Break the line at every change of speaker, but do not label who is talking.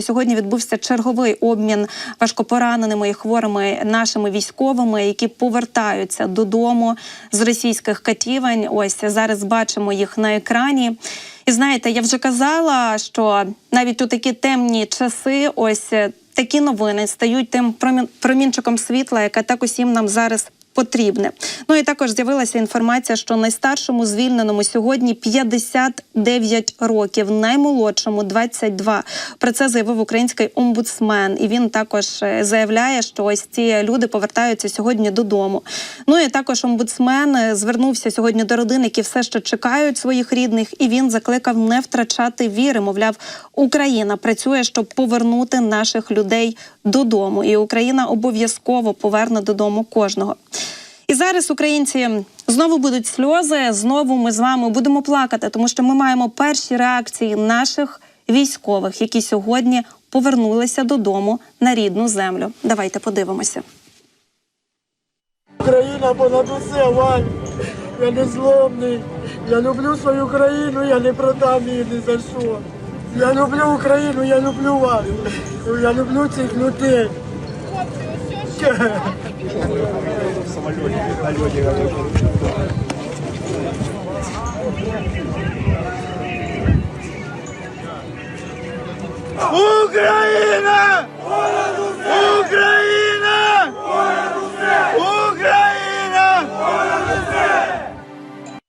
Сьогодні відбувся черговий обмін важкопораненими і хворими нашими військовими, які повертаються додому з російських катівень. Ось зараз бачимо їх на екрані. І знаєте, я вже казала, що навіть у такі темні часи, ось такі новини стають тим промін- промінчиком світла, яке так усім нам зараз потрібне. Ну і також з'явилася інформація, що найстаршому звільненому сьогодні 59 років, наймолодшому 22. Про це заявив український омбудсмен. І він також е, заявляє, що ось ці люди повертаються сьогодні додому. Ну і також омбудсмен е, звернувся сьогодні до родин, які все ще чекають своїх рідних, і він закликав не втрачати віри. Мовляв, Україна працює, щоб повернути наших людей додому, і Україна обов'язково поверне додому кожного. Зараз українці знову будуть сльози. Знову ми з вами будемо плакати, тому що ми маємо перші реакції наших військових, які сьогодні повернулися додому на рідну землю. Давайте подивимося.
Україна понад усе, Вань. Я не зломний. Я люблю свою країну, я не продам її ні за що. Я люблю Україну, я люблю вас. Я люблю цих людей. Україна! Україна!